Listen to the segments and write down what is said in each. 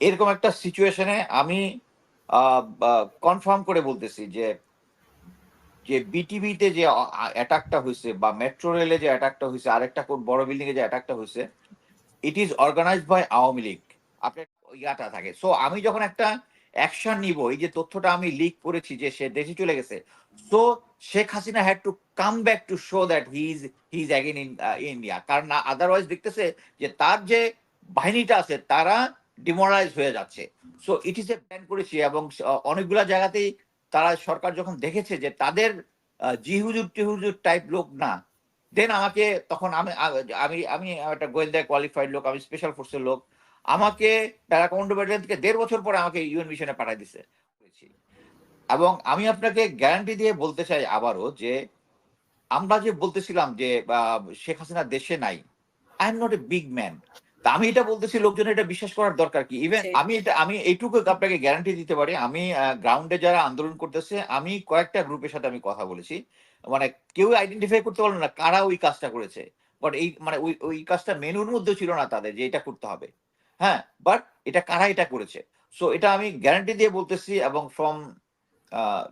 এরকম একটা সিচুয়েশনে আমি কনফার্ম করে বলতেছি যে যে বিটিভিতে যে অ্যাটাকটা হয়েছে বা মেট্রো রেলে যে অ্যাটাকটা হয়েছে আরেকটা বড় বিল্ডিং এ যে অ্যাটাকটা হয়েছে it is organized by Awami League. আপনার ইয়াটা থাকে। সো আমি যখন একটা অ্যাকশন নিব, এই যে তথ্যটা আমি লিক করেছি যে সে দেশে চলে গেছে so Sheikh Hasina had to come back to show that he is he is again in India কারণ আদারওয়াইজ দেখতেছে যে তার যে বাহিনীটা আছে, তারা ডিমোরালাইজ হয়ে যাচ্ছে। So it is a plan করেছি এবং অনেকগুলা জায়গাতেই তারা সরকার যখন দেখেছে যে তাদের আহ, জি হুজুর টি হুজুর টাইপ লোক না দেন আমাকে তখন আমি আমি আমি একটা গোয়েন্দা কোয়ালিফাইড লোক আমি স্পেশাল ফোর্সের লোক আমাকে প্যারা কমান্ডো থেকে দেড় বছর পরে আমাকে ইউএন মিশনে পাঠাই দিছে। এবং আমি আপনাকে গ্যারান্টি দিয়ে বলতে চাই আবারও যে আমরা যে বলতেছিলাম যে শেখ হাসিনা দেশে নাই I am not a big man তা আমি এটা বলতেছি লোকজন এটা বিশ্বাস করার দরকার কি? ইভেন আমি এটা আমি এইটুকু আপনাকে গ্যারান্টি দিতে পারি আমি গ্রাউন্ডে যারা আন্দোলন করতেছে আমি কয়েকটা গ্রুপের সাথে আমি কথা বলেছি। মানে কেউ আইডেন্টিফাই করতে পারল না কারা ওই কাজটা করেছে। বাট এই মানে ওই ওই কাজটা মেনুর মধ্যে ছিল না তাদের যে এটা করতে হবে। হ্যাঁ বাট এটা কারা এটা করেছে? সো এটা আমি গ্যারান্টি দিয়ে বলতেছি এবং from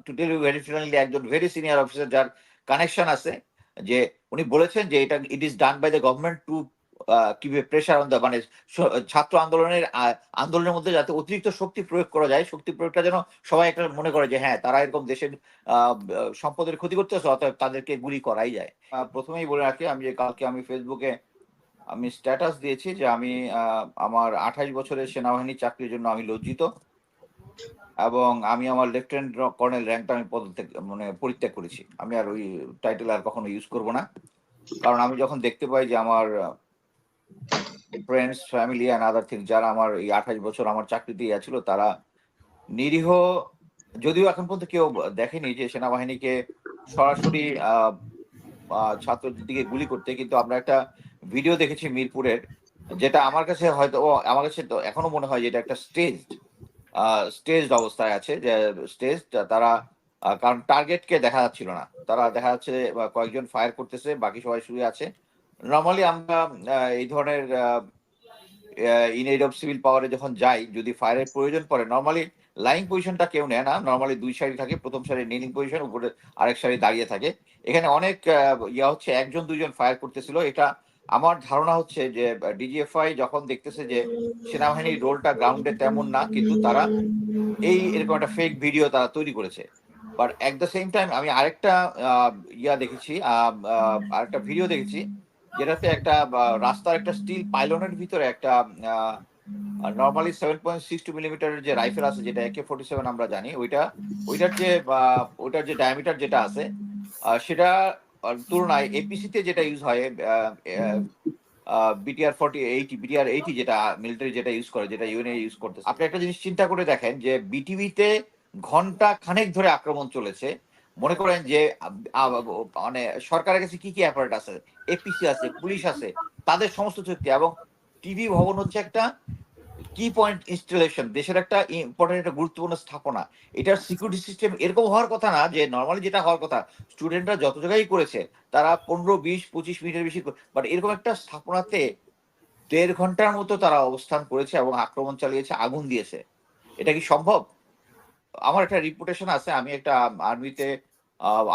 to tell you very friendly একজন ভেরি সিনিয়র অফিসার যার কানেকশন আছে যে উনি বলেছেন যে এটা it is done by the government to কীভাবে প্রেশার অন মানে ছাত্র আন্দোলনের আন্দোলনের মধ্যে যাতে অতিরিক্ত শক্তি প্রয়োগ করা যায়, শক্তি প্রয়োগটা যেন সবাই একটা মনে করে যে হ্যাঁ তারা এরকম দেশের সম্পদের ক্ষতি করতেছে, অতএব তাদেরকে গুলি করাই যায়। প্রথমেই বলে রাখি, আমি যে কালকে আমি ফেসবুকে আমি স্ট্যাটাস দিয়েছি যে আমি আমার আঠাশ বছরের সেনাবাহিনী চাকরির জন্য আমি লজ্জিত এবং আমি আমার লেফটেন্যান্ট কর্নেল র্যাঙ্কটা আমি পদত্যাগ মানে পরিত্যাগ করেছি। আমি আর ওই টাইটেল আর কখনো ইউজ করব না। কারণ আমি যখন দেখতে পাই যে আমার friends family and other thing যারা আমার এই আঠাশ বছর আমার চাকরিতে ইয়া ছিল তারা নিরীহ, যদিও এখন পর্যন্ত কেউ দেখেনি যে সেনাবাহিনীকে সরাসরি ছাত্রদের দিকে গুলি করতে, কিন্তু আমরা একটা ভিডিও দেখেছি মিরপুরের, যেটা আমার কাছে হয়তো আমার কাছে তো এখনও মনে হয় যে এটা একটা স্টেজ স্টেজ অবস্থায় আছে, যে স্টেজ তারা কারণ টার্গেটকে দেখা যাচ্ছিল না। তারা দেখা যাচ্ছে কয়েকজন ফায়ার করতেছে, বাকি সবাই শুয়ে আছে। নর্মালি আমরা এই ধরনের ইন এইড অফ সিভিল পাওয়ারে যখন যাই, যদি ফায়ারের প্রয়োজন পড়ে নর্মালি লাইং পজিশনটা কেউ নেয় না। নর্মালি দুই সারি থাকে, প্রথম সারি নিলিং পজিশন উপরে আরেক সারি দাঁড়িয়ে থাকে। এখানে অনেক ইয়া হচ্ছে, একজন, দুইজন ফায়ার করতেছিল। এটা আমার ধারণা হচ্ছে যে ডিজিএফআই যখন দেখতেছে যে সেনাবাহিনীর রোলটা গ্রাউন্ডে তেমন না, কিন্তু তারা এই এরকম একটা ফেক ভিডিও তারা তৈরি করেছে। But at the same time আমি আরেকটা ইয়া দেখেছি আরেকটা ভিডিও দেখেছি। যেটাতে একটা রাস্তার একটা স্টিল পাইলনের ভিতরে একটা normally seven point six two মিলিমিটারের যে রাইফেল আছে, যেটা একে ফোর্টি সেভেন আমরা জানি, ওইটা, ওইটার যে ওইটার যে ডায়ামিটার যেটা আছে সেটা তুলনায় এপিসিতে যেটা ইউজ হয় BTR forty eight BTR eight যেটা মিলিটারি যেটা ইউজ করে, যেটা ইউএনএ ইউজ করতেছে। আপনি একটা জিনিস চিন্তা করে দেখেন যে বিটিভিতে ঘণ্টা খানেক ধরে আক্রমণ চলেছে মনে করেন যে মানে সরকারের কাছে কি কি অ্যাপারেট আছে? এপিসি আছে, পুলিশ আছে, তাদের সমস্ত চুক্তি এবং টিভি ভবন হচ্ছে একটা কি পয়েন্ট ইনস্টলেশন দেশের একটা ইম্পর্টেন্ট একটা গুরুত্বপূর্ণ স্থাপনা। এটার সিকিউরিটি সিস্টেম এরকম হওয়ার কথা না, যে নর্মালি যেটা হওয়ার কথা স্টুডেন্টরা যত জায়গায় করেছে, তারা পনেরো, বিশ, পঁচিশ মিনিটের বেশি বাট এরকম একটা স্থাপনাতে দেড় ঘণ্টার মতো তারা অবস্থান করেছে এবং আক্রমণ চালিয়েছে, আগুন দিয়েছে। এটা কি সম্ভব? আমার একটা রিপুটেশন আছে, আমি একটা আর্মিতে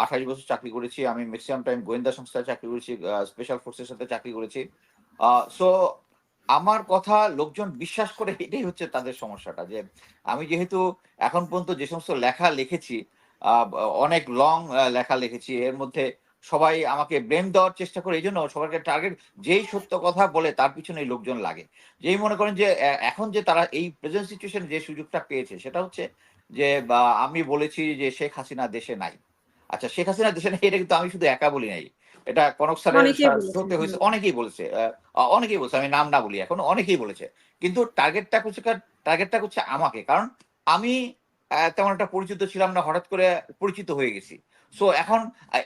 আঠাশ বছর চাকরি করেছি, আমি ম্যাক্সিমাম টাইম গোয়েন্দা সংস্থায় চাকরি করেছি স্পেশাল ফোর্সের সাথে চাকরি করেছি। সো আমার কথা লোকজন বিশ্বাস করে এটাই হচ্ছে তাদের সমস্যাটা, যে আমি যেহেতু এখন পর্যন্ত যে সমস্ত লেখা লিখেছি অনেক লং লেখা লিখেছি, এর মধ্যে সবাই আমাকে ব্রেন দেওয়ার চেষ্টা করে, এই জন্য সবাইকে টার্গেট যেই সত্য কথা বলে তার পিছনে লোকজন লাগে। যেই মনে করেন যে এখন যে তারা এই প্রেজেন্ট সিচুয়েশন যে সুযোগটা পেয়েছে, সেটা হচ্ছে যে আমি বলেছি যে শেখ হাসিনা দেশে নাই। আচ্ছা শেখ হাসিনা দেশে নাই এটা কিন্তু আমি শুধু একা বলি নাই। এটা কনক স্যারের। হয়েছে অনেকেই বলেছে। অনেকেই বলছে আমি নাম না বলি এখন অনেকেই বলেছে। কিন্তু টার্গেটটা হচ্ছে টার্গেটটা হচ্ছে আমাকে। কারণ আমি তেমন একটা পরিচিত ছিলাম না হঠাৎ করে পরিচিত হয়ে গেছি। সো এখন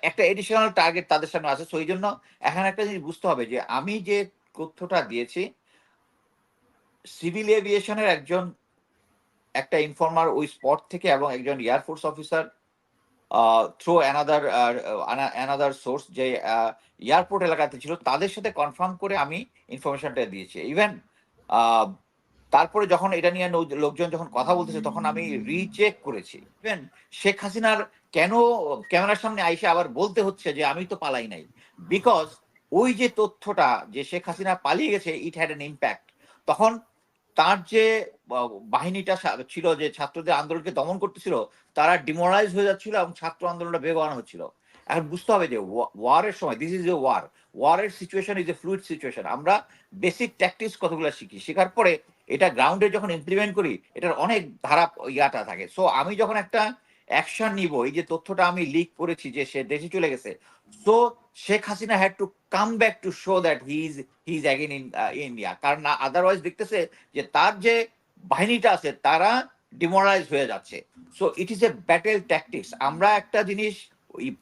একটা এডিশনাল টার্গেট তাদের সামনে আছে। সো এই জন্য এখন একটা জিনিস বুঝতে হবে যে আমি যে তথ্যটা দিয়েছি সিভিল এভিয়েশনের একজন একটা ইনফর্মার ওই স্পট থেকে এবং একজন air force officer through another another source যে এয়ারপোর্ট এলাকাতে ছিল, তাদের সাথে কনফার্ম করে আমি ইনফরমেশনটা দিয়েছি। ইভেন তারপরে যখন এটা নিয়ে লোকজন যখন কথা বলতেছে, তখন আমি রিচেক করেছি। ইভেন শেখ হাসিনার কেন ক্যামেরার সামনে আইসে আবার বলতে হচ্ছে যে, আমি তো পালাই নাই। বিকজ ওই যে তথ্যটা যে শেখ হাসিনা পালিয়ে গেছে ইট হ্যাড এন ইম্প্যাক্ট তখন তার যে বাহিনীটা ছিল যে ছাত্রদের আন্দোলনকে দমন করতেছিল, তারা ডিমোরালাইজ হয়ে যাচ্ছিল এবং ছাত্র আন্দোলনটা বেগবান হচ্ছিল। এখন বুঝতে হবে যে ওয়ারের সময় this is a war ওয়ারের situation is a fluid situation আমরা বেসিক ট্যাকটিক্স কতগুলো শিখি? শেখার পরে এটা গ্রাউন্ডে যখন ইমপ্লিমেন্ট করি, এটার অনেক ধারা ইয়াটা থাকে। সো আমি যখন একটা অ্যাকশন নিব। এই যে তথ্যটা আমি লিক করেছি যে সে দেশে চলে গেছে। So Sheikh Hasina had to come back to show that he is he is again in India কারণ আদারওয়াইজ দেখতেছে যে তার যে বাহিনীটা আছে, তারা ডিমোরালাইজ হয়ে যাচ্ছে। So it is a battle tactics আমরা একটা জিনিস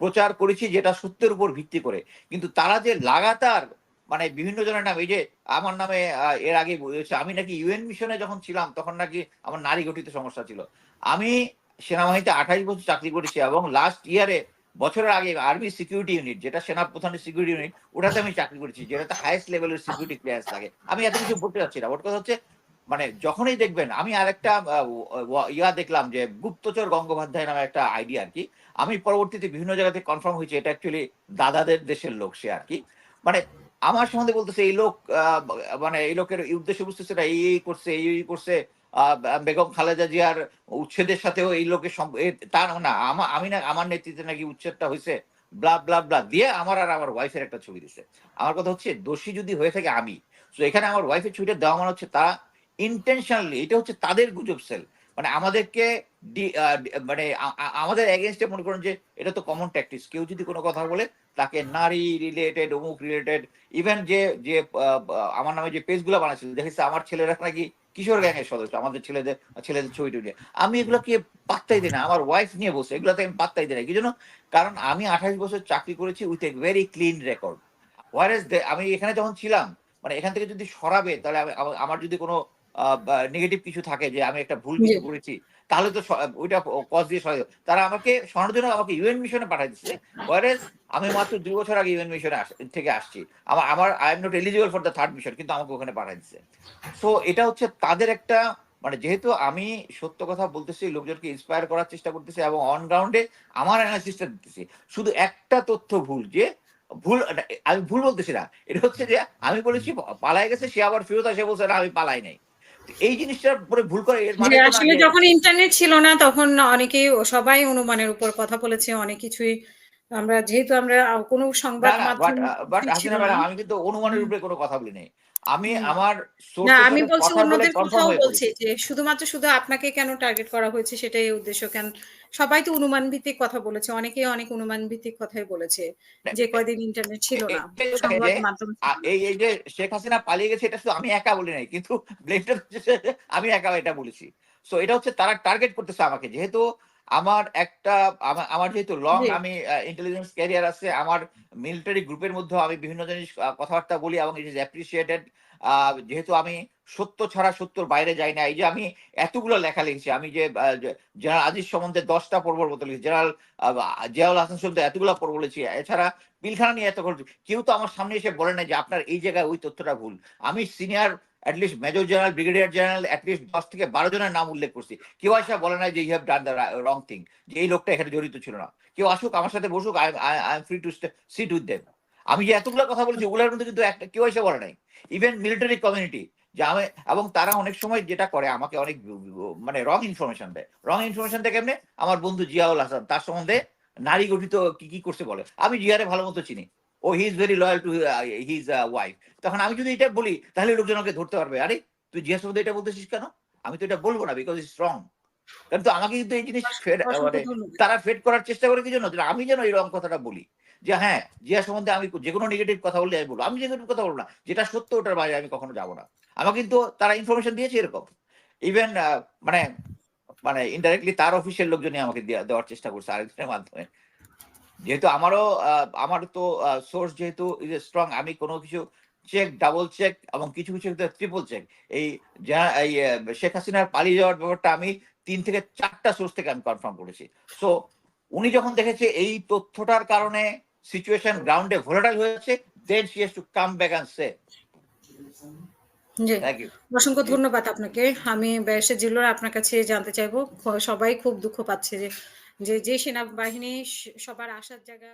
প্রচার করেছি যেটা সত্যের উপর ভিত্তি করে। কিন্তু তারা যে লাগাতার মানে বিভিন্ন জনের নাম, এই যে আমার নামে এর আগে আমি নাকি ইউএন মিশনে যখন ছিলাম, তখন নাকি আমার নারী গঠিত সমস্যা ছিল। আমি সেনাবাহিনীতে আঠাইশ বছর চাকরি করেছি এবং লাস্ট ইয়ারে বছরের আগে আর্মি সিকিউরিটি ইউনিট যেটা সেনা প্রধানের সিকিউরিটি ইউনিট ওটাতে আমি চাকরি করেছি যেটাতে হাইয়েস্ট লেভেলের সিকিউরিটি ক্লিয়ারেন্স থাকে আমি এত কিছু বলতে যাচ্ছি না। কথা হচ্ছে মানে যখনই দেখবেন আমি আহ, ওয়া- ইয়া দেখলাম যে গুপ্তচর গঙ্গোপাধ্যায় নামে একটা আইডিয়া আর কি আমি পরবর্তীতে বিভিন্ন জায়গাতে কনফার্ম হয়েছে এটা অ্যাকচুয়ালি দাদাদের দেশের লোক সে আর কি মানে আমার সম্বন্ধে বলতেছে এই লোক মানে এই লোকের উদ্দেশ্য বুঝতেছে এই এই করছে এই এই করছে। বেগম খালেদা জিয়ার উচ্ছেদের সাথেও এই লোকের তা না আমি না, আমার নেতৃত্বে নাকি উচ্ছেদটা হয়েছে ব্লা ব্লা ব্লা দিয়ে আমার আর আমার ওয়াইফের একটা ছবি দিছে। আমার কথা হচ্ছে, দোষী যদি হয়ে থাকে আমি তো এখানে আমার ওয়াইফের ছবিটা দেওয়া মানে হচ্ছে তারা ইন্টেনশনালি এটা হচ্ছে তাদের গুজব সেল মানে আমাদেরকে মানে আমাদের এগেনস্টে মনে করেন যে এটা তো কমন ট্যাকটিক্স কেউ যদি কোনো কথা বলে তাকে নারী রিলেটেড অমুক রিলেটেড ইভেন যে যে আমার নামে যে পেজগুলো বানাচ্ছিল দেখেছে আমার ছেলেরা নাকি কিশোর গ্যাংয়ের সদস্য আমাদের ছেলেদের ছেলেদের ছবি টবি। আমি এগুলোকে পাত্তাই দিই না? আমার ওয়াইফ নিয়ে বসে এগুলোতে আমি পাত্তাই দিই না। কি জন্য? কারণ আমি আঠাশ বছর চাকরি করেছি with a very clean record whereas আমি এখানে যখন ছিলাম মানে এখান থেকে যদি সরাবে তাহলে আমি- আমার- যদি কোনো নেগেটিভ কিছু থাকে যে আমি একটা ভুল কিছু। করেছি তাহলে তো ওইটা কজ দিয়ে সরাই তারা আমাকে সরানোর জন্য আমাকে ইউএন মিশনে পাঠিয়ে দিচ্ছে। ওয়ারেস আমি মাত্র দুই বছর আগে ইউএন মিশনে থেকে আসছি। আমার আমার I am not eligible for the third mission কিন্তু আমাকে ওখানে পাঠিয়ে দিচ্ছে সো এটা হচ্ছে তাদের একটা মানে যেহেতু আমি সত্য কথা বলতেছি লোকজনকে ইন্সপায়ার করার চেষ্টা করতেছি এবং অন গ্রাউন্ডে আমার অ্যানালিসিসটা দিতেছি। শুধু একটা তথ্য ভুল যে ভুল আমি ভুল বলতেছি না। এটা হচ্ছে যে আমি বলেছি পালাই গেছে সে আবার ফেরত আসে বলছে না আমি পালাই নাই। এই জিনিসটার পরে ভুল করে মানে আসলে যখন ইন্টারনেট ছিল না তখন অনেকেই সবাই অনুমানের উপর কথা বলেছে অনেক কিছুই আমরা যেহেতু আমরা কোনো সংবাদ মাধ্যম। ম্যাডাম আমি কিন্তু অনুমানের উপরে কোনো কথা বলি নাই আমি আমার না আমি বলছি অন্যদের কথাও বলছি যে শুধুমাত্র শুধু আপনাকে কেন টার্গেট করা হয়েছে সেটাই উদ্দেশ্য কেন সবাই তো অনুমান ভিত্তিক কথা বলেছে অনেকেই অনেক অনুমান ভিত্তিক কথাই বলেছে যে কয়দিন ইন্টারনেট ছিল না সংবাদ মাধ্যম। এই এই যে শেখ হাসিনা পালিয়ে গেছে এটা শুধু আমি একা বলি নাই কিন্তু ব্লেমটা আমি একা এটা বলেছি সো এটা হচ্ছে তারা টার্গেট করতেছে আমাকে যেহেতু আমার একটা আমার যেহেতু লং আমি ইন্টেলিজেন্স ক্যারিয়ার আছে আমার মিলিটারি গ্রুপের মধ্যে আমি বিভিন্ন জিনিস কথাবার্তা বলি এবং ইট ইজ অ্যাপ্রিসিয়েটেড যেহেতু আমি সত্য ছাড়া সত্যর বাইরে যাই না এই যে আমি এতগুলো লেখা লিখেছি আমি যে জেনারেল আজিজ সম্বন্ধে দশটা পর্বর মতো লিখেছি জেনারেল জিয়াউল হাসান সম্বন্ধে এতগুলো পর্ব বলেছি এছাড়া পিলখানা নিয়ে এত কেউ তো আমার সামনে এসে বলে না যে আপনার এই জায়গায় ওই তথ্যটা ভুল। আমি senior at least major general brigadier general at least দশ থেকে বারো জনের নাম উল্লেখ করছি। কেউ এসে বলে না যে you have done the wrong thing যে এই লোকটা এখানে জড়িত ছিল না। কেউ আসুক, আমার সাথে বসুক I I am free to sit with them আমি যে এতগুলো কথা বলেছি, ওগুলোর মধ্যে কিন্তু একটা, কেউ এসে বলে নাই। ইভেন মিলিটারি কমিউনিটি যে আমি, এবং তারা অনেক সময় যেটা করে, আমাকে অনেক মানে রং ইনফরমেশন দেয়। রং ইনফরমেশন দেয় কেমনে? আমার বন্ধু জিয়াউল হাসান, তার সম্বন্ধে নারী গঠিত কি কি করছে বলে। আমি জিয়ারে ভালো মতো চিনি। ও he is very loyal to his wife তখন আমি যদি এটা বলি তাহলে লোকজন আমাকে ধরতে পারবে। আরে তুই জিয়া সম্বন্ধে এটা বলতেছিস কেন? আমি তো এটা বলব না বিকজ ইজ স্ট্রং কিন্তু আমাকে কিন্তু এই জিনিস মানে তারা ফেড করার চেষ্টা করে কি জন্য? আমি যেন রং কথাটা বলি। যে হ্যাঁ জিয়া সম্বন্ধে আমি যে কোনো নেগেটিভ কথা বললে আমি বলব। আমি নেগেটিভ কথা বলব না যেটা সত্য ওটার বাইরে আমি কখনো যাব না। আমাকে কিন্তু তারা ইনফরমেশন দিয়েছে এরকম। ইভেন মানে মানে ইনডাইরেক্টলি তার অফিসের লোকজনই আমাকে দেওয়ার চেষ্টা করছে আরেকজনের মাধ্যমে। যেহেতু আমারও আমার তো সোর্স যেহেতু ইজ স্ট্রং আমি কোনো কিছু চেক ডাবল চেক এবং কিছু কিছু ট্রিপল চেক এই এই শেখ হাসিনার পালিয়ে যাওয়ার ব্যাপারটা আমি তিন থেকে চারটা সোর্স থেকে আমি কনফার্ম করেছি সো উনি যখন দেখেছে এই তথ্যটার কারণে সিচুয়েশন গ্রাউন্ডে ভোলাটাইল হয়েছে then she has to come back and সে জি। অসংখ্য ধন্যবাদ আপনাকে। আমি ব্যারিস্টার জিল্লুর আপনার কাছে জানতে চাইব। সবাই খুব দুঃখ পাচ্ছে যে, যে, যে সেনাবাহিনী সবার আসার জায়গা